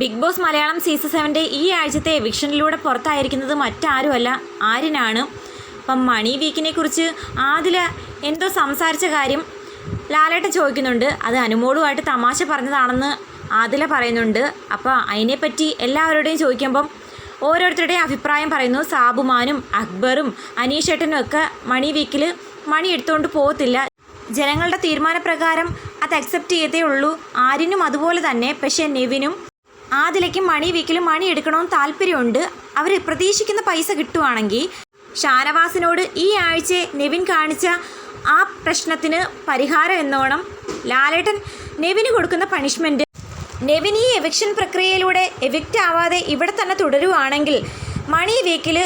Big Boss Malayalam season സെവന്റെ ഈ ആഴ്ചത്തെ എവിക്ഷനിലൂടെ പുറത്തായിരിക്കുന്നത് മറ്റാരുമല്ല ആരിനാണ് അപ്പം മണി വീക്കിനെ കുറിച്ച് ആദില എന്തോ സംസാരിച്ച കാര്യം ലാലേട്ട ചോദിക്കുന്നുണ്ട്. അത് അനുമോളുമായിട്ട് തമാശ പറഞ്ഞതാണെന്ന് ആദില പറയുന്നുണ്ട്. അപ്പോൾ അതിനെപ്പറ്റി എല്ലാവരുടെയും ചോദിക്കുമ്പം ഓരോരുത്തരുടെയും അഭിപ്രായം പറയുന്നു. സാബുമാനും അക്ബറും അനീഷേട്ടനും ഒക്കെ മണി വീക്കിൽ മണി എടുത്തുകൊണ്ട് പോകത്തില്ല. ജനങ്ങളുടെ തീരുമാനപ്രകാരം അത് അക്സെപ്റ്റ് ചെയ്തേ ഉള്ളൂ. ആര്യനും അതുപോലെ തന്നെ. പക്ഷേ നെവിനും ആദിലയ്ക്കും മണി വീക്കിലും മണി എടുക്കണമെന്ന് താല്പര്യമുണ്ട്. അവർ പ്രതീക്ഷിക്കുന്ന പൈസ കിട്ടുവാണെങ്കിൽ ഷാനവാസിനോട് ഈ ആഴ്ച നെവിൻ കാണിച്ച ആ പ്രശ്നത്തിന് പരിഹാരം എന്നോണം ലാലേട്ടൻ നെവിന് കൊടുക്കുന്ന പണിഷ്മെന്റ് നെവിൻ ഈ എവിക്ഷൻ പ്രക്രിയയിലൂടെ എവിക്റ്റ് ആവാതെ ഇവിടെ തന്നെ തുടരുവാണെങ്കിൽ മണി വീക്കിൽ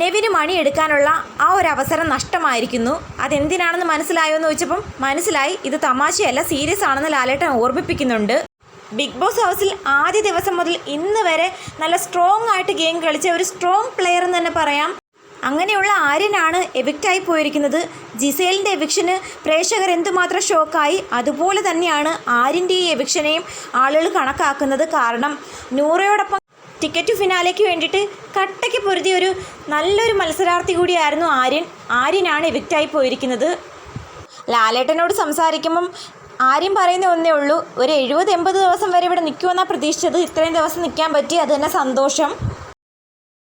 നെവിന് മണി എടുക്കാനുള്ള ആ ഒരു അവസരം നഷ്ടമായിരിക്കുന്നു. അതെന്തിനാണെന്ന് മനസ്സിലായോ എന്ന് ചോദിച്ചപ്പം മനസ്സിലായി ഇത് തമാശയല്ല സീരിയസ് ആണെന്ന് ലാലേട്ടൻ ഓർമ്മിപ്പിക്കുന്നുണ്ട്. ബിഗ് ബോസ് ഹൗസിൽ ആദ്യ ദിവസം മുതൽ ഇന്ന് വരെ നല്ല സ്ട്രോങ് ആയിട്ട് ഗെയിം കളിച്ച ഒരു സ്ട്രോങ് പ്ലെയർ എന്ന് തന്നെ പറയാം. അങ്ങനെയുള്ള ആര്യനാണ് എവിക്റ്റായി പോയിരിക്കുന്നത്. ജിസേലിന്റെ എവിക്ഷന് പ്രേക്ഷകർ എന്തുമാത്രം ഷോക്കായി അതുപോലെ തന്നെയാണ് ആര്യന്റെ ഈ എവിക്ഷനെയും ആളുകൾ കണക്കാക്കുന്നത് കാരണം നൂറയോടൊപ്പം ടിക്കറ്റ് ഫിനാലേക്ക് വേണ്ടിയിട്ട് കട്ടയ്ക്ക് പൊരുതിയ ഒരു നല്ലൊരു മത്സരാർത്ഥി കൂടിയായിരുന്നു ആര്യൻ. ആര്യനാണ് എവിക്റ്റായി പോയിരിക്കുന്നത്. ലാലേട്ടനോട് സംസാരിക്കുമ്പം ആര്യം പറയുന്ന ഒന്നേ ഉള്ളൂ. ഒരു എഴുപത് എൺപത് ദിവസം വരെ ഇവിടെ നിൽക്കുമെന്നാണ് പ്രതീക്ഷിച്ചത്. ഇത്രയും ദിവസം നിൽക്കാൻ പറ്റി. അത് തന്നെ സന്തോഷം.